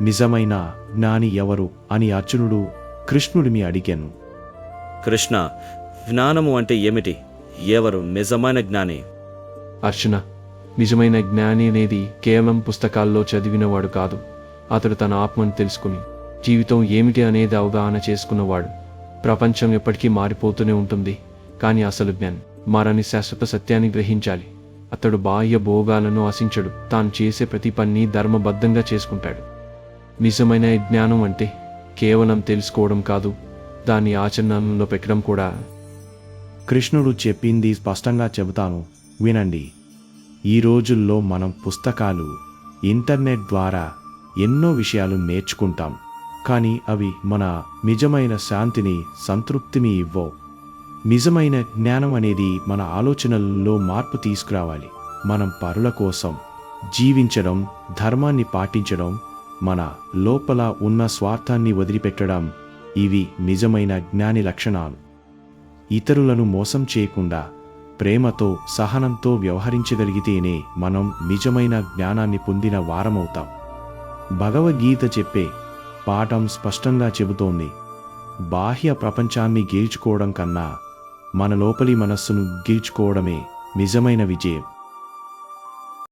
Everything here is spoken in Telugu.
నిజమైన జ్ఞాని ఎవరు అని అర్జునుడు కృష్ణుడిని అడిగాను. కృష్ణ జ్ఞానము అంటే ఏమిటి? ఎవరు నిజమైన జ్ఞాని? అర్చన నిజమైన జ్ఞాని అనేది కేవలం పుస్తకాల్లో చదివినవాడు కాదు. అతడు తన ఆత్మను తెలుసుకుని జీవితం ఏమిటి అనేది అవగాహన చేసుకున్నవాడు. ప్రపంచం ఎప్పటికీ మారిపోతూనే ఉంటుంది కానీ అసలు జ్ఞానం మారని శాశ్వత సత్యాన్ని గ్రహించాలి. అతడు బాహ్య భోగాలను ఆశించడు. తాను చేసే ప్రతి పని ధర్మబద్ధంగా చేసుకుంటాడు. నిజమైన జ్ఞానం అంటే కేవలం తెలుసుకోవడం కాదు దాన్ని ఆచరణలో పెట్టడం కూడా. కృష్ణుడు చెప్పింది స్పష్టంగా చెబుతాను వినండి. ఈ రోజుల్లో మనం పుస్తకాలు ఇంటర్నెట్ ద్వారా ఎన్నో విషయాలు నేర్చుకుంటాం కానీ అవి మన నిజమైన శాంతిని సంతృప్తిని ఇవ్వవు. నిజమైన జ్ఞానం అనేది మన ఆలోచనల్లో మార్పు తీసుకురావాలి. మనం పరుల కోసం జీవించడం ధర్మాన్ని పాటించడం మన లోపల ఉన్న స్వార్థాన్ని వదిలిపెట్టడం ఇవి నిజమైన జ్ఞాని లక్షణాలు. ఇతరులను మోసం చేయకుండా ప్రేమతో సహనంతో వ్యవహరించగలిగితేనే మనం నిజమైన జ్ఞానాన్ని పొందిన వారమవుతాం. భగవద్గీత చెప్పే పాఠం స్పష్టంగా చెబుతోంది. బాహ్య ప్రపంచాన్ని గెలుచుకోవడం కన్నా మన లోపలి మనస్సును గెలుచుకోవడమే నిజమైన విజయం.